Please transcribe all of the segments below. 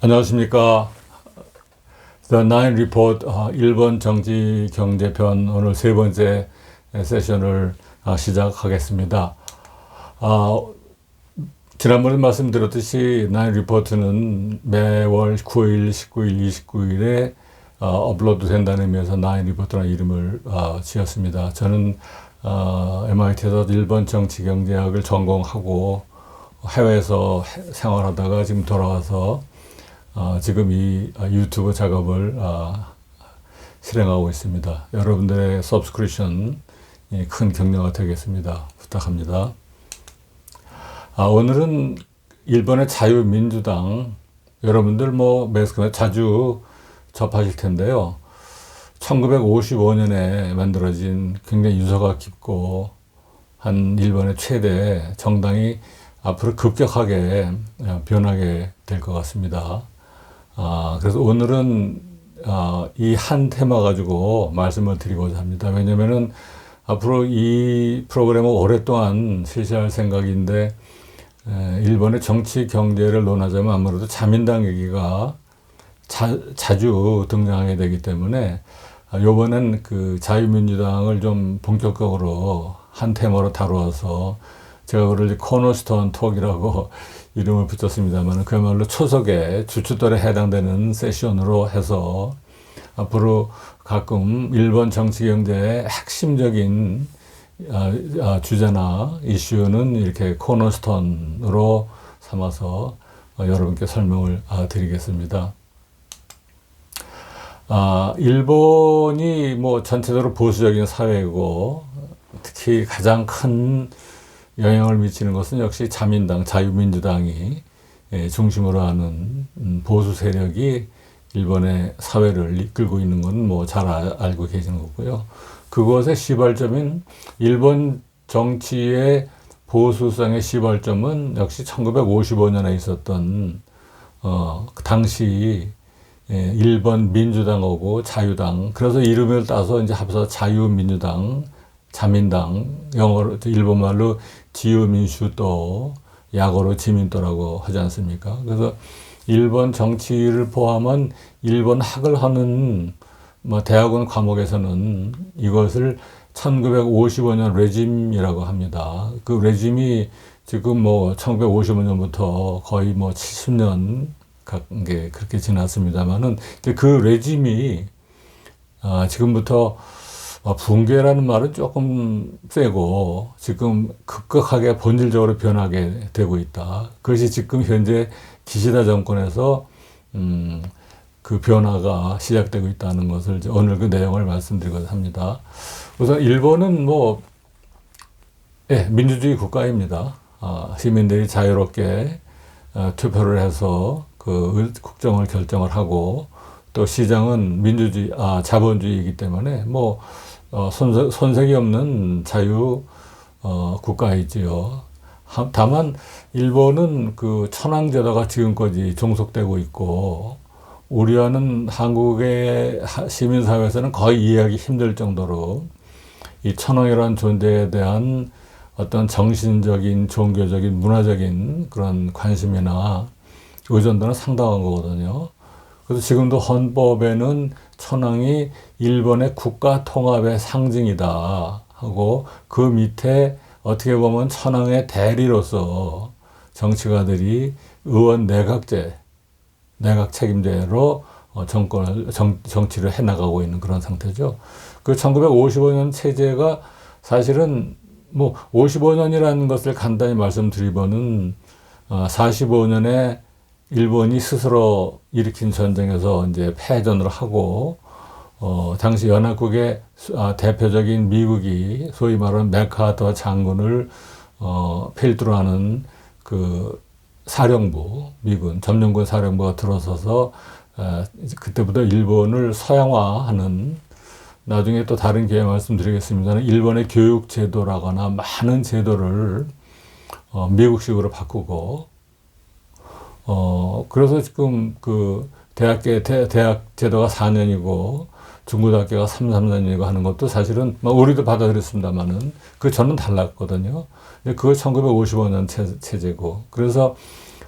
안녕하십니까. The Nine Report 아, 일본 정치 경제편 오늘 세 번째 세션을 아, 시작하겠습니다. 아, 지난번에 말씀드렸듯이 Nine Report는 매월 9일, 19일, 29일에 어, 업로드 된다는 의미에서 Nine Report라는 이름을 어, 지었습니다. 저는 어, MIT에서 일본 정치 경제학을 전공하고 해외에서 해- 생활하다가 지금 돌아와서 어, 지금 이 어, 유튜브 작업을 어, 실행하고 있습니다. 여러분들의 서브스크리션 큰 격려가 되겠습니다. 부탁합니다. 아, 오늘은 일본의 자유민주당 여러분들 뭐 매스컴에 자주 접하실 텐데요. 1955년에 만들어진 굉장히 유서가 깊고 한 일본의 최대 정당이 앞으로 급격하게 어, 변하게 될 것 같습니다. 아, 그래서 오늘은 아, 이한 테마 가지고 말씀을 드리고자 합니다. 왜냐면은 앞으로 이 프로그램을 오랫동안 실시할 생각인데 에, 일본의 정치 경제를 논하자면 아무래도 자민당 얘기가 자, 자주 등장하게 되기 때문에 아, 요번엔 그 자유민주당을 좀 본격적으로 한 테마로 다루어서 제가 그걸 코너스톤 톡이라고 이름을 붙였습니다만 그야말로 초석에 주춧돌에 해당되는 세션으로 해서 앞으로 가끔 일본 정치 경제의 핵심적인 아, 아, 주제나 이슈는 이렇게 코너스톤으로 삼아서 어, 여러분께 설명을 아, 드리겠습니다. 아, 일본이 뭐 전체적으로 보수적인 사회이고 특히 가장 큰 영향을 미치는 것은 역시 자민당, 자유민주당이 예, 중심으로 하는 음, 보수 세력이 일본의 사회를 이끌고 있는 건 뭐 잘 알고 계시는 거고요. 그것의 시발점인 일본 정치의 보수성의 시발점은 역시 1955년에 있었던 어, 그 당시 예, 일본 민주당하고 자유당 그래서 이름을 따서 이제 합해서 자유민주당, 자민당 영어로 일본말로 지유민슈도 약어로 지민도라고 하지 않습니까? 그래서 일본 정치를 포함한 일본 학을 하는 뭐 대학원 과목에서는 이것을 1955년 레짐이라고 합니다. 그 레짐이 지금 뭐 1955년부터 거의 뭐 70년 게 그렇게 지났습니다만은 그 레짐이 아, 지금부터 어, 붕괴라는 말은 조금 세고 지금 급격하게 본질적으로 변하게 되고 있다. 그것이 지금 현재 기시다 정권에서 음, 그 변화가 시작되고 있다는 것을 오늘 그 내용을 말씀드리고자 합니다. 우선 일본은 뭐 예, 민주주의 국가입니다. 아, 시민들이 자유롭게 어, 투표를 해서 그 국정을 결정을 하고 또 시장은 민주주의, 아, 자본주의이기 때문에 뭐 어, 손색, 손색이 없는 자유 어, 국가이지요. 하- 다만 일본은 그 천황제도가 지금까지 종속되고 있고 우리와는 한국의 하- 시민사회에서는 거의 이해하기 힘들 정도로 이 천황이라는 존재에 대한 어떤 정신적인, 종교적인, 문화적인 그런 관심이나 의존도는 상당한 거거든요. 그래서 지금도 헌법에는 천황이 일본의 국가 통합의 상징이다 하고 그 밑에 어떻게 보면 천황의 대리로서 정치가들이 의원 내각제, 내각 책임제로 어, 정권을 정, 정치를 해 나가고 있는 그런 상태죠. 그 1955년 체제가 사실은 뭐 55년이라는 것을 간단히 말씀드리면은 어, 45년에 일본이 스스로 일으킨 전쟁에서 이제 패전을 하고 어, 당시 연합국의 수- 아, 대표적인 미국이 소위 말하는 맥카터 장군을 어, 필두로 하는 그 사령부, 미군, 점령군 사령부가 들어서서 에, 그때부터 일본을 서양화하는 나중에 또 다른 기회에 말씀드리겠습니다는 일본의 교육 제도라거나 많은 제도를 어, 미국식으로 바꾸고 어, 그래서 지금 그 대학교, 대, 대학 제도가 4년이고 중고등학교가 3, 3년이고 하는 것도 사실은 뭐 우리도 받아들였습니다만은 그 전은 달랐거든요. 그걸 1955년 체, 체제고 그래서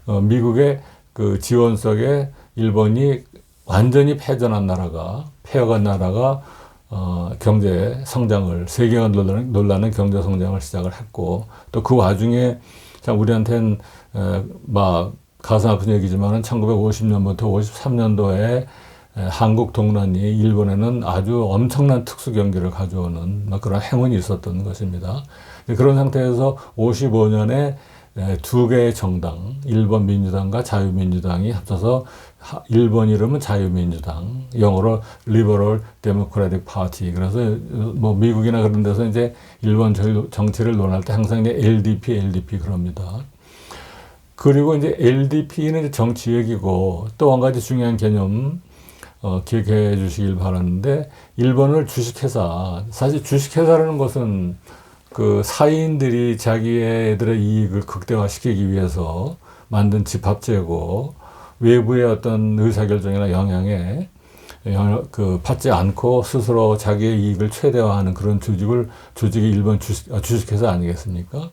어, 미국의 그 지원석에 일본이 완전히 패전한 나라가 패어간 나라가 어, 경제 성장을 세계가 놀라는, 놀라는 경제 성장을 시작을 했고 또 그 와중에 참 우리한테는 에, 막 가슴 아픈 얘기지만은 1950년부터 53년도에 한국 동란이 일본에는 아주 엄청난 특수 경기를 가져오는 막 그런 행운이 있었던 것입니다. 그런 상태에서 55년에 두 개의 정당, 일본 민주당과 자유민주당이 합쳐서 일본 이름은 자유민주당, 영어로 리버럴 데모크라틱 파티. 그래서 뭐 미국이나 그런 데서 이제 일본 정치를 논할 때 항상 이제 LDP, LDP 그럽니다. 그리고 이제 LDP는 정치 얘기고 또 한 가지 중요한 개념 어, 기억해 주시길 바라는데 일본을 주식회사 사실 주식회사라는 것은 그 사인들이 자기네들의 이익을 극대화시키기 위해서 만든 집합제고 외부의 어떤 의사결정이나 영향에 그 받지 않고 스스로 자기의 이익을 최대화하는 그런 조직을 조직이 일본 주식, 아, 주식회사 아니겠습니까?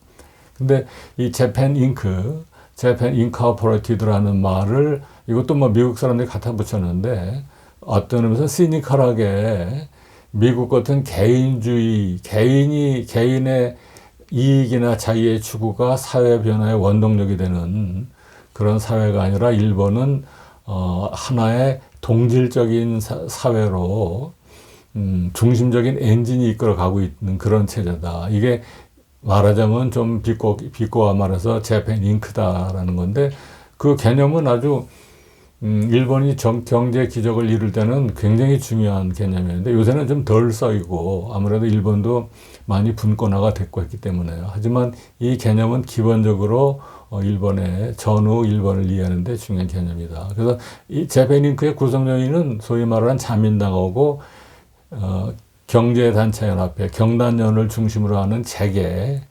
근데 이 재팬 잉크, 재팬 인카퍼레티드라는 말을 이것도 뭐 미국 사람들이 갖다 붙였는데 어떤 의미에서 시니컬하게 미국 같은 개인주의, 개인이, 개인의 이익이나 자유의 추구가 사회 변화의 원동력이 되는 그런 사회가 아니라 일본은 어, 하나의 동질적인 사, 회로 음, 중심적인 엔진이 이끌어 가고 있는 그런 체제다. 이게 말하자면 좀 비꼬, 비꼬아 말해서 재팬 잉크다라는 건데 그 개념은 아주 음, 일본이 정, 경제 기적을 이룰 때는 굉장히 중요한 개념이었는데 요새는 좀 덜 써이고 아무래도 일본도 많이 분권화가 됐고 했기 때문에요. 하지만 이 개념은 기본적으로 어, 일본의 전후 일본을 이해하는데 중요한 개념이다. 그래서 이 재팬링크의 구성 요인은 소위 말하는 자민당하고 어, 경제단체연합회, 경단연을 중심으로 하는 재계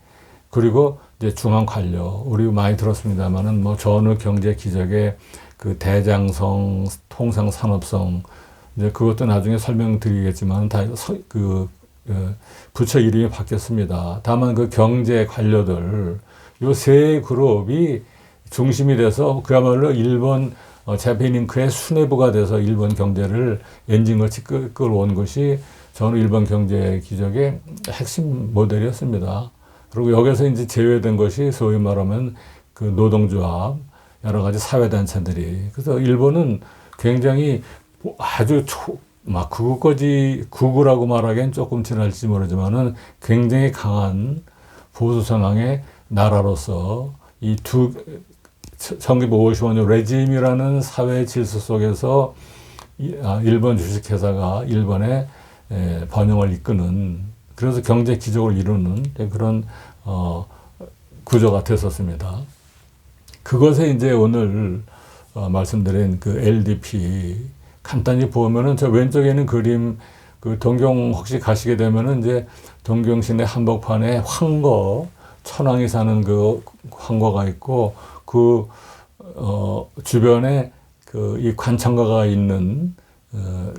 그리고 이제 중앙 관료 우리 많이 들었습니다만은 뭐 전후 경제 기적의 그 대장성, 통상 산업성 이제 그것도 나중에 설명드리겠지만 다그 그 부처 이름이 바뀌었습니다. 다만 그 경제 관료들 요 세 그룹이 중심이 돼서 그야말로 일본 어, 재패닝크의 수뇌부가 돼서 일본 경제를 엔진같이 끌어온 것이 저는 일본 경제 기적의 핵심 모델이었습니다. 그리고 여기서 이제 제외된 것이 소위 말하면 그 노동조합, 여러 가지 사회단체들이. 그래서 일본은 굉장히 아주 초, 막 극우까지 극우라고 말하기엔 조금 지날지 모르지만은 굉장히 강한 보수 성향의 나라로서 이 두 1955년 레짐이라는 사회 질서 속에서 아, 일본 주식회사가 일본의 번영을 이끄는 그래서 경제 기적을 이루는 그런 어, 구조가 됐었습니다. 그것에 이제 오늘 어, 말씀드린 그 LDP 간단히 보면은 저 왼쪽에는 그림 그 동경 혹시 가시게 되면은 이제 동경 시내 한복판에 황거 천왕이 사는 그 황거가 있고 그 어, 주변에 그 이 관창가가 있는 어,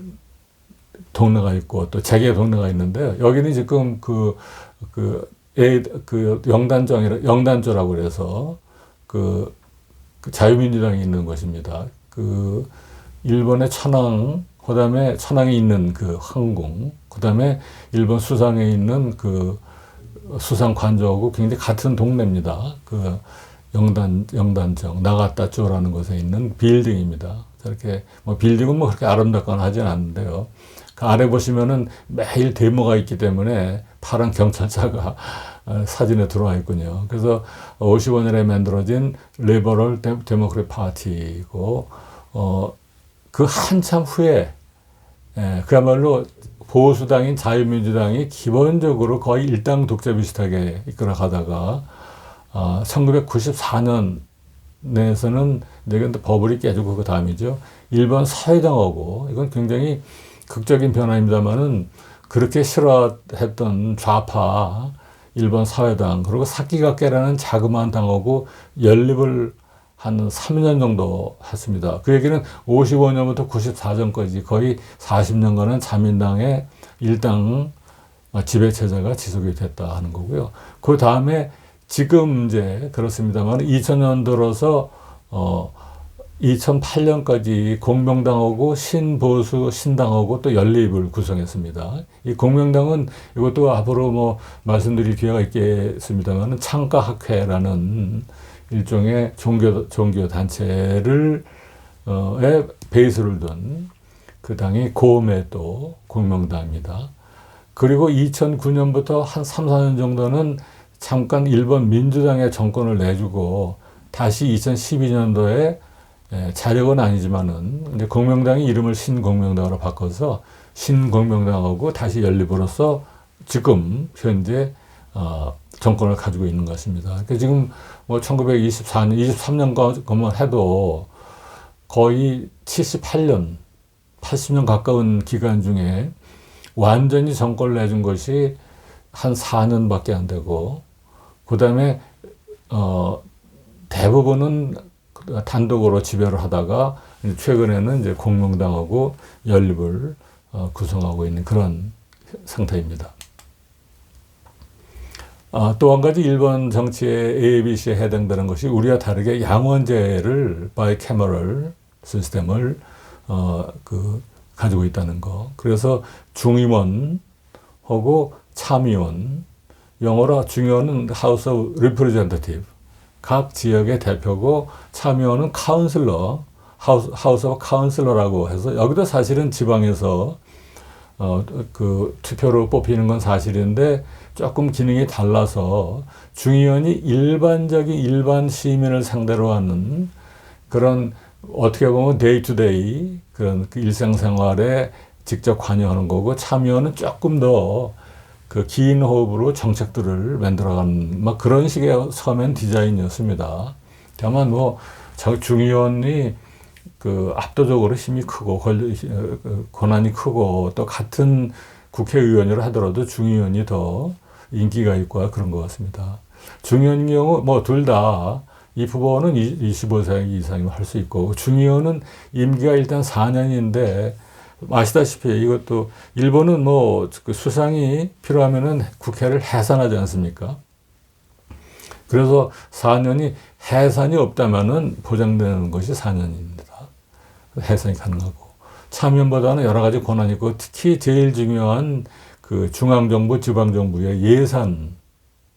동네가 있고 또 재계 동네가 있는데 여기는 지금 그 그, 그, 그 영단정이라 영단조라고 그래서 그, 그 자유민주당이 있는 것입니다. 그 일본의 천황, 그 다음에 천황에 있는 그 항공, 그 다음에 일본 수상에 있는 그 수상 관저하고 굉장히 같은 동네입니다. 그 영단, 영단정, 나가따쪼라는 곳에 있는 빌딩입니다. 저렇게, 뭐 빌딩은 뭐 그렇게 아름답거나 하진 않는데요. 그 아래 보시면은 매일 데모가 있기 때문에 파란 경찰차가 어, 사진에 들어와 있군요. 그래서 55년에 만들어진 리버럴 데모크리 파티고 어, 그 한참 후에 예, 그야말로 보수당인 자유민주당이 기본적으로 거의 일당 독재 비슷하게 이끌어 가다가 어, 1994년 내에서는 내가 버블이 깨지고 그 다음이죠. 일본 사회당하고 이건 굉장히 극적인 변화입니다만은 그렇게 싫어했던 좌파 일본 사회당 그리고 사기각계라는 자그마한 당하고 연립을 한 3년 정도 했습니다. 그 얘기는 55년부터 94년까지 거의 40년간은 자민당의 일당 지배 체제가 지속이 됐다 하는 거고요. 그 다음에 지금 이제 그렇습니다만 2000년 들어서 어 2008년까지 공명당하고 신보수 신당하고 또 연립을 구성했습니다. 이 공명당은 이것도 앞으로 뭐 말씀드릴 기회가 있겠습니다만은 창가학회라는 일종의 종교 종교 단체를 어에 베이스를 둔 그 당이 고음의 공명당입니다. 그리고 2009년부터 한 3, 4년 정도는 잠깐 일본 민주당의 정권을 내주고 다시 2012년도에 자력은 아니지만은 이제 공명당이 이름을 신공명당으로 바꿔서 신공명당하고 다시 연립으로서 지금 현재 어, 정권을 가지고 있는 것입니다. 그러니까 지금 뭐 1924년, 23년 것만 해도 거의 78년, 80년 가까운 기간 중에 완전히 정권을 내준 것이 한 4년밖에 안 되고, 그 다음에, 어, 대부분은 단독으로 지배를 하다가 최근에는 이제 공명당하고 연립을 어, 구성하고 있는 그런 상태입니다. 아, 또 한 가지 일본 정치의 ABC에 해당되는 것이 우리와 다르게 양원제를 바이캐머럴 시스템을 어, 그 가지고 있다는 거. 그래서 중의원하고 참의원, 영어로 중의원은 House of Representative, 각 지역의 대표고 참의원은 카운슬러, 하우스, 하우스 오브 카운슬러라고 해서 여기도 사실은 지방에서 어, 그 투표로 뽑히는 건 사실인데 조금 기능이 달라서 중의원이 일반적인 일반 시민을 상대로 하는 그런 어떻게 보면 데이 투 데이 그런 그 일상생활에 직접 관여하는 거고 참여는 조금 더 그 긴 호흡으로 정책들을 만들어가는 막 그런 식의 서면 디자인이었습니다. 다만 뭐 중의원이 그 압도적으로 힘이 크고 권, 그 권한이 크고 또 같은 국회의원이라 하더라도 중의원이 더 인기가 있고 그런 것 같습니다. 중의원 경우 뭐 둘 다 이 후보는 25세 이상이면 할 수 있고 중의원은 임기가 일단 4년인데 아시다시피 이것도 일본은 뭐 그 수상이 필요하면은 국회를 해산하지 않습니까? 그래서 4년이 해산이 없다면은 보장되는 것이 4년입니다. 해산이 가능하고 참여보다는 여러 가지 권한이 있고 특히 제일 중요한 그 중앙정부, 지방정부의 예산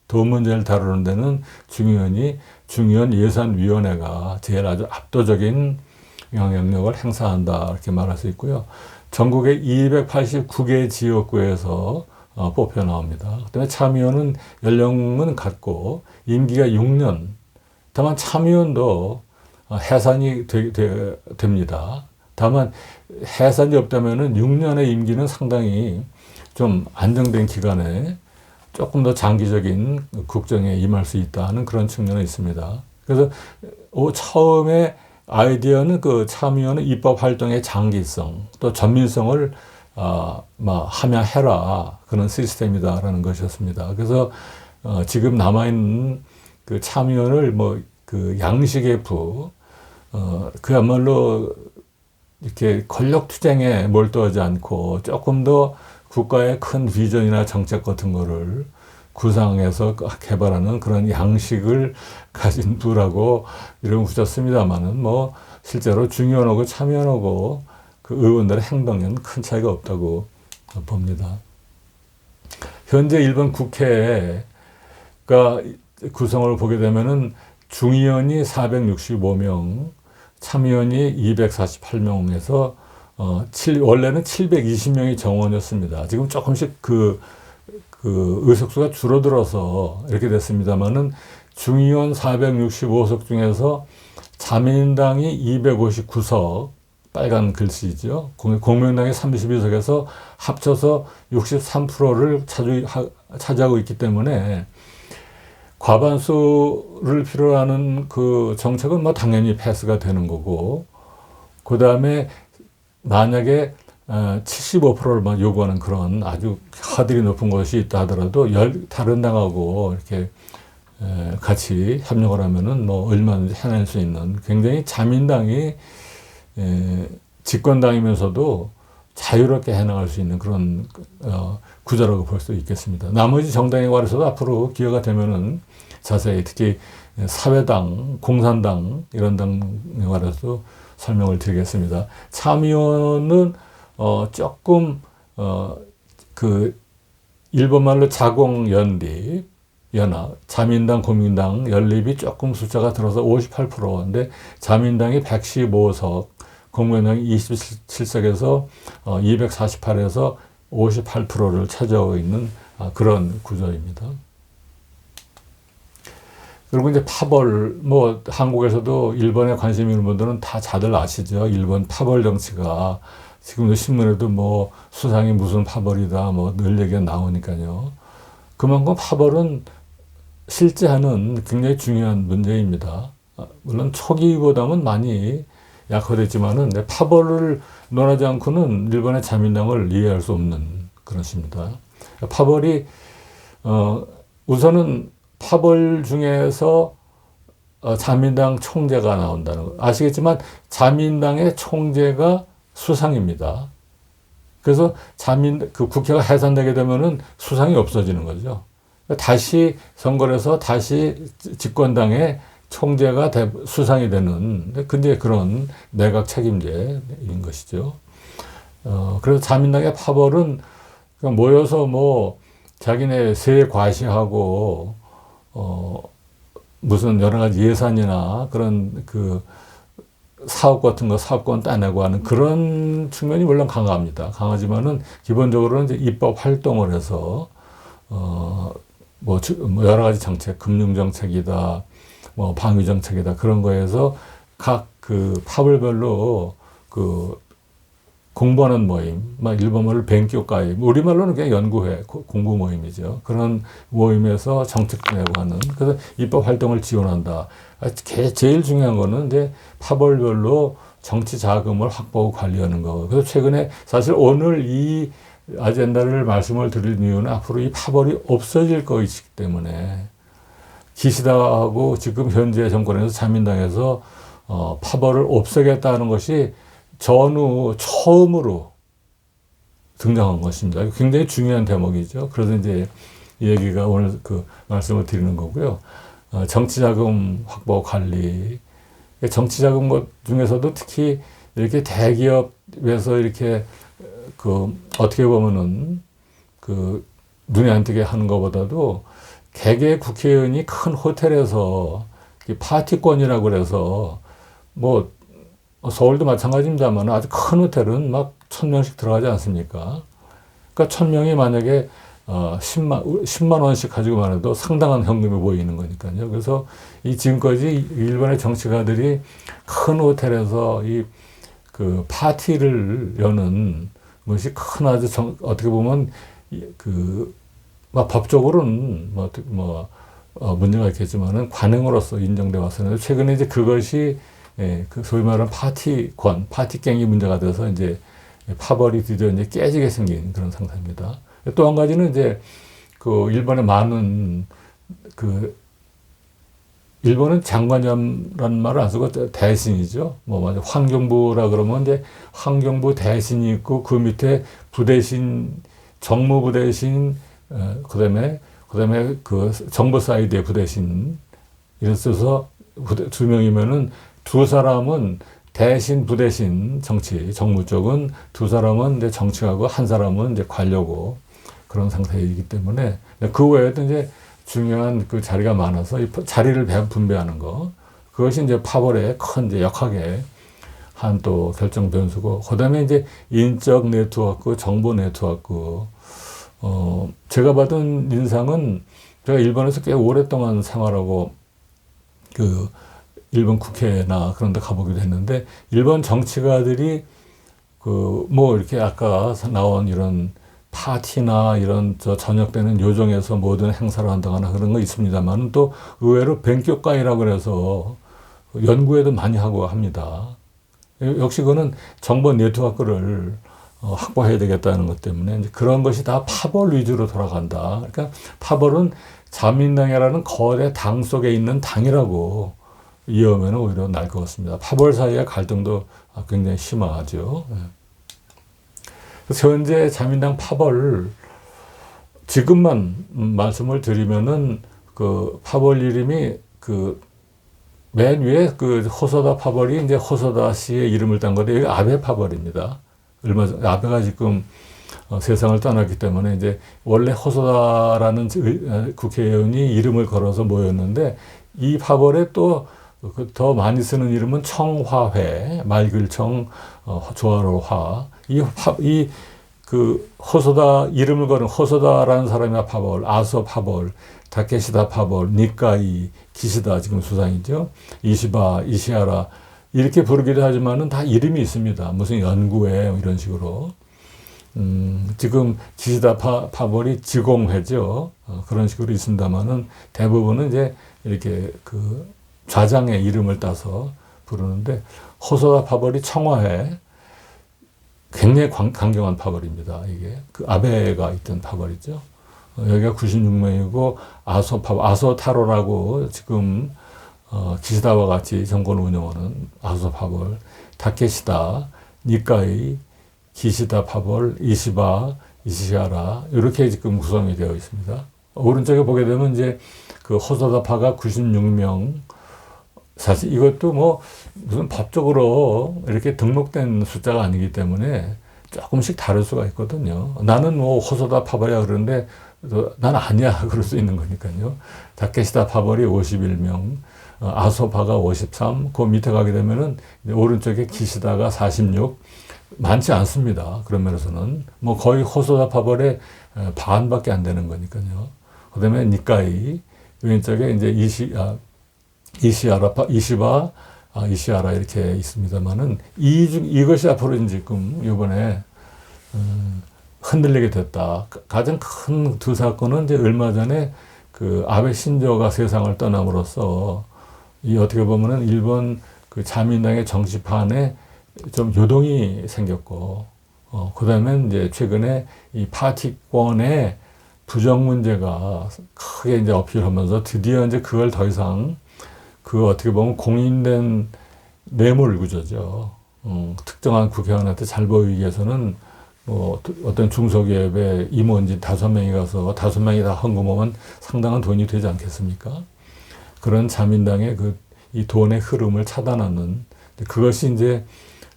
돈 문제를 다루는 데는 중의원이 중의원 예산위원회가 제일 아주 압도적인 영향력을 행사한다 이렇게 말할 수 있고요. 전국의 289개 지역구에서 어, 뽑혀 나옵니다. 그다음에 참의원은 연령은 같고 임기가 6년. 다만 참의원도 어, 해산이 되, 되, 됩니다. 다만 해산이 없다면은 6년의 임기는 상당히 좀 안정된 기간에 조금 더 장기적인 국정에 임할 수 있다는 그런 측면이 있습니다. 그래서 처음에 아이디어는 그 참여는 입법 활동의 장기성 또 전민성을 어, 막 하면 해라 그런 시스템이다라는 것이었습니다. 그래서 어, 지금 남아 있는 그 참여를 뭐 그 양식의 부 어, 그야말로 이렇게 권력 투쟁에 몰두하지 않고 조금 더 국가의 큰 비전이나 정책 같은 거를 구상해서 개발하는 그런 양식을 가진 부라고 이름 붙였습니다만은 뭐 실제로 중의원하고 참여원하고 그 의원들의 행동에는 큰 차이가 없다고 봅니다. 현재 일본 국회가 구성을 보게 되면은 중의원이 465명, 참의원이 248명에서 어, 7, 원래는 720명이 정원이었습니다. 지금 조금씩 그, 그 의석수가 줄어들어서 이렇게 됐습니다만은 중의원 465석 중에서 자민당이 259석, 빨간 글씨죠. 공명당이 32석에서 합쳐서 63%를 차지하고 있기 때문에 과반수를 필요로 하는 그 정책은 뭐 당연히 패스가 되는 거고, 그 다음에 만약에 75%를 어, 요구하는 그런 아주 하들이 높은 것이 있다 하더라도 열, 다른 당하고 이렇게 같이 협력을 하면은 뭐 얼마든지 해낼 수 있는 굉장히 자민당이 집권당이면서도 자유롭게 해나갈 수 있는 그런 어, 구조라고 볼 수 있겠습니다. 나머지 정당에 관해서도 앞으로 기회가 되면은 자세히 특히 사회당, 공산당 이런 당에 관해서 설명을 드리겠습니다. 참의원은 어 조금 어 그 일본말로 자공 연립 연합, 자민당, 국민당 연립이 조금 숫자가 들어서 58%인데 자민당이 115석, 국민당이 27석에서 어 248에서 58%를 차지하고 있는 아, 그런 구조입니다. 그리고 이제 파벌, 뭐, 한국에서도 일본에 관심 있는 분들은 다 다들 아시죠? 일본 파벌 정치가 지금도 신문에도 뭐 수상이 무슨 파벌이다, 뭐 늘 얘기가 나오니까요. 그만큼 파벌은 실제 하는 굉장히 중요한 문제입니다. 아, 물론 초기보다는 많이 약화됐지만은 파벌을 논하지 않고는 일본의 자민당을 이해할 수 없는 그것입니다. 파벌이 어 우선은 파벌 중에서 어, 자민당 총재가 나온다는 거 아시겠지만 자민당의 총재가 수상입니다. 그래서 자민 그 국회가 해산되게 되면은 수상이 없어지는 거죠. 다시 선거를 해서 다시 집권당의 총재가 수상이 되는 근데 그런 내각 책임제인 것이죠. 어, 그래서 자민당의 파벌은 모여서 뭐 자기네 세 과시하고 어 무슨 여러 가지 예산이나 그런 그 사업 같은 거 사업권 따내고 하는 그런 측면이 물론 강합니다. 강하지만은 기본적으로는 이제 입법 활동을 해서 어뭐 뭐 여러 가지 정책, 금융 정책이다, 뭐 방위 정책이다 그런 거에서 각 그 파벌별로 그 공부하는 모임, 막 일본어를 뱅교가이, 우리말로는 그냥 연구회, 공부 모임이죠. 그런 모임에서 정책도 내고 하는, 그래서 입법 활동을 지원한다. 아, 제일 중요한 거는 이제 파벌별로 정치 자금을 확보하고 관리하는 거. 그래서 최근에 사실 오늘 이 아젠다를 말씀을 드릴 이유는 앞으로 이 파벌이 없어질 것이기 때문에 기시다하고 지금 현재 정권에서 자민당에서 어, 파벌을 없애겠다는 것이 전후 처음으로 등장한 것입니다. 굉장히 중요한 대목이죠. 그래서 이제 이 얘기가 오늘 그 말씀을 드리는 거고요. 어, 정치자금 확보 관리. 정치자금 것 중에서도 특히 이렇게 대기업에서 이렇게 그 어떻게 보면은 그 눈에 안 띄게 하는 것보다도 개개 국회의원이 큰 호텔에서 파티권이라고 그래서 뭐 서울도 마찬가지입니다만 아주 큰 호텔은 막 천 명씩 들어가지 않습니까? 그러니까 천 명이 만약에 어 10만 10만 원씩 가지고만 해도 상당한 현금이 보이는 거니까요. 그래서 이 지금까지 일본의 정치가들이 큰 호텔에서 이 그 파티를 여는 것이 큰 아주 정, 어떻게 보면 그 막 법적으로는 뭐, 뭐 어, 문제가 있겠지만은 관행으로서 인정돼 왔었는데 최근에 이제 그것이 예, 그 소위 말하는 파티권, 파티갱이 문제가 돼서 이제 파벌이 드디어 이제 깨지게 생긴 그런 상태입니다. 또 한 가지는 이제 그 일본의 많은 그 일본은 장관이라는 말을 안 쓰고 대신이죠. 뭐 맞아 환경부라 그러면 이제 환경부 대신이 있고 그 밑에 부대신 정무부 대신 어, 그다음에 그다음에 그 정부 사이드의 부대신 이런 써서 두 명이면은 두 사람은 대신 부대신 정치 정무 쪽은 두 사람은 이제 정치하고 한 사람은 이제 관료고 그런 상태이기 때문에 그 외에도 이제 중요한 그 자리가 많아서 이 자리를 분배하는 거 그것이 이제 파벌의 큰 이제 역학의 한또 결정 변수고 그다음에 이제 인적 네트워크, 정보 네트워크. 어 제가 받은 인상은 제가 일본에서 꽤 오랫동안 생활하고 그 일본 국회나 그런 데 가보기도 했는데 일본 정치가들이 그 뭐 이렇게 아까 나온 이런 파티나 이런 저 저녁 때는 요정에서 모든 행사를 한다거나 그런 거 있습니다만 또 의외로 뱅교가이라고 그래서 연구에도 많이 하고 합니다. 역시 그거는 정보 네트워크를 어, 확보해야 되겠다는 것 때문에 그런 것이 다 파벌 위주로 돌아간다. 그러니까 파벌은 자민당이라는 거대 당 속에 있는 당이라고 이어면 오히려 나을 것 같습니다. 파벌 사이의 갈등도 굉장히 심하죠. 네. 그래서 현재 자민당 파벌 지금만 말씀을 드리면은 그 파벌 이름이 그 맨 위에 그 호소다 파벌이 이제 호소다 씨의 이름을 딴 건데 여기 아베 파벌입니다. 얼마 전 아베가 지금 어, 세상을 떠났기 때문에 이제 원래 호소다라는 의- 국회의원이 이름을 걸어서 모였는데 이 파벌에 또 더 많이 쓰는 이름은 청화회, 맑을청, 어, 조화로 화. 이, 화, 이, 그, 호소다, 이름을 거는 호소다라는 사람이 파벌, 아소 파벌, 다케시다 파벌, 니까이, 기시다 지금 수상이죠. 이시바, 이시아라. 이렇게 부르기도 하지만은 다 이름이 있습니다. 무슨 연구회, 뭐 이런 식으로. 음, 지금 기시다 파, 파벌이 지공회죠. 어, 그런 식으로 있습니다만은 대부분은 이제 이렇게 그 좌장의 이름을 따서 부르는데 호소다 파벌이 청화회 굉장히 강, 강경한 파벌입니다. 이게 그 아베가 있던 파벌이죠. 어, 여기가 96명이고 아소 파 아소 타로라고 지금 어, 기시다와 같이 정권을 운영하는 아소 파벌 다케시다 니카이 기시다 파벌 이시바 이시하라 이렇게 지금 구성이 되어 있습니다. 오른쪽에 보게 되면 이제 그 호소다파가 96명 사실 이것도 뭐 무슨 법적으로 이렇게 등록된 숫자가 아니기 때문에 조금씩 다를 수가 있거든요. 나는 뭐 호소다 파벌이야 그러는데 난 아니야 그럴 수 있는 거니까요. 다케시다 파벌이 51명, 어, 아소파가 53, 그 밑에 가게 되면은 오른쪽에 기시다가 46, 많지 않습니다. 그런 면에서는 뭐 거의 호소다 파벌의 반밖에 안 되는 거니까요. 그다음에 니까이 왼쪽에 이제 이시 아, 이시아라, 이시바, 아, 이시아라 이렇게 있습니다만은 이 중, 이것이 앞으로 이제 지금 이번에 음, 흔들리게 됐다. 가장 큰 두 사건은 이제 얼마 전에 그 아베 신조가 세상을 떠남으로써 이 어떻게 보면은 일본 그 자민당의 정치판에 좀 요동이 생겼고, 어, 그 다음에 이제 최근에 이 파티권의 부정 문제가 크게 이제 어필하면서 드디어 이제 그걸 더 이상 그 어떻게 보면 공인된 뇌물 구조죠. 음, 특정한 국회의원한테 잘 보이기 위해서는 뭐 어떤 중소기업의 임원진 다섯 명이 가서 다섯 명이 다 헌금하면 상당한 돈이 되지 않겠습니까? 그런 자민당의 그 이 돈의 흐름을 차단하는 그것이 이제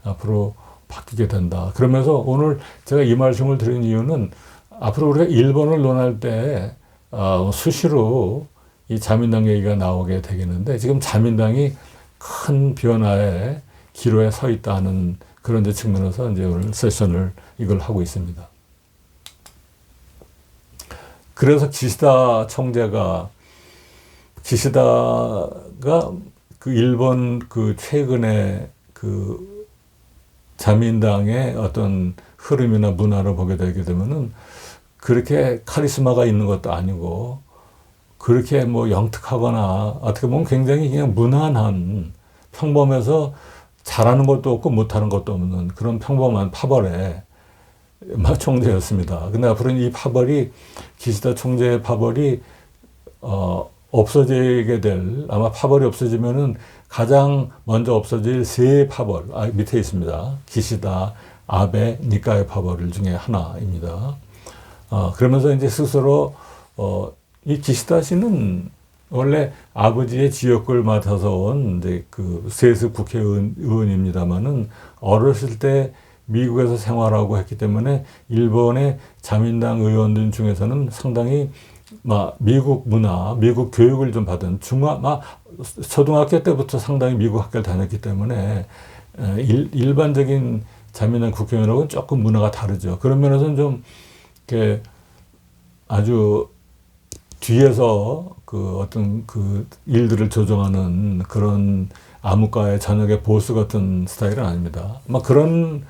앞으로 바뀌게 된다. 그러면서 오늘 제가 이 말씀을 드린 이유는 앞으로 우리가 일본을 논할 때 어, 수시로 이 자민당 얘기가 나오게 되겠는데 지금 자민당이 큰 변화의 기로에 서 있다는 그런 이제 측면에서 이제 오늘 세션을 이걸 하고 있습니다. 그래서 기시다 총재가 기시다가 그 일본 그 최근에 그 자민당의 어떤 흐름이나 문화를 보게 되게 되면은 그렇게 카리스마가 있는 것도 아니고 그렇게 뭐 영특하거나 어떻게 보면 굉장히 그냥 무난한 평범해서 잘하는 것도 없고 못하는 것도 없는 그런 평범한 파벌의 총재였습니다. 근데 앞으로는 이 파벌이 기시다 총재의 파벌이 어 없어지게 될 아마 파벌이 없어지면은 가장 먼저 없어질 세 파벌 아, 밑에 있습니다. 기시다, 아베, 니카의 파벌 중에 하나입니다. 어, 그러면서 이제 스스로 어, 이 기시다 씨는 원래 아버지의 지역구를 맡아서 온 이제 그 세습 국회의원입니다만은 어렸을 때 미국에서 생활하고 했기 때문에 일본의 자민당 의원들 중에서는 상당히 막 미국 문화, 미국 교육을 좀 받은 중화, 막 초등학교 때부터 상당히 미국 학교를 다녔기 때문에 일, 일반적인 자민당 국회의원하고는 조금 문화가 다르죠. 그런 면에서는 좀 이렇게 아주 뒤에서 그 어떤 그 일들을 조정하는 그런 암흑가의 저녁의 보수 같은 스타일은 아닙니다. 막 그런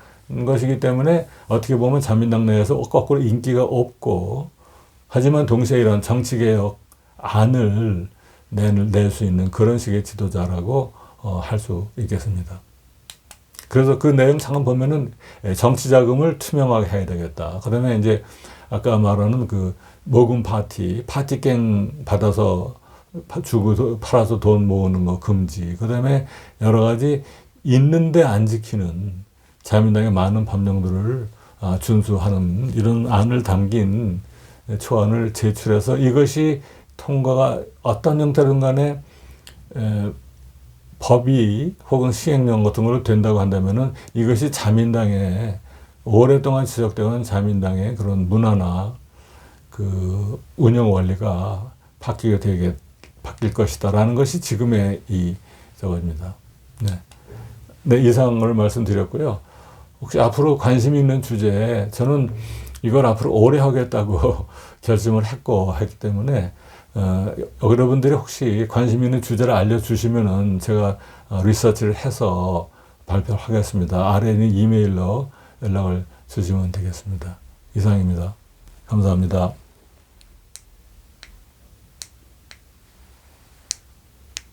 것이기 때문에 어떻게 보면 자민당 내에서 거꾸로 인기가 없고 하지만 동시에 이런 정치개혁 안을 낼 수 있는 그런 식의 지도자라고 어, 할 수 있겠습니다. 그래서 그 내용 잠깐 보면은 정치 자금을 투명하게 해야 되겠다. 그 다음에 이제 아까 말하는 그 모금 파티, 파티갱 받아서 주고 팔아서 돈 모으는 거 금지. 그 다음에 여러 가지 있는데 안 지키는 자민당의 많은 법령들을 아, 준수하는 이런 안을 담긴 초안을 제출해서 이것이 통과가 어떤 형태든 간에 법이 혹은 시행령 같은 걸 된다고 한다면은 이것이 자민당의 오랫동안 지적되는 자민당의 그런 문화나 그 운영 원리가 바뀌게 되게 바뀔 것이다라는 것이 지금의 이 저겁니다. 네. 네, 이상을 말씀드렸고요. 혹시 앞으로 관심 있는 주제에 저는 이걸 앞으로 오래 하겠다고 결심을 했고 했기 때문에 어, 여러분들이 혹시 관심 있는 주제를 알려주시면은 제가 어, 리서치를 해서 발표하겠습니다. 아래 있는 이메일로 연락을 주시면 되겠습니다. 이상입니다. 감사합니다.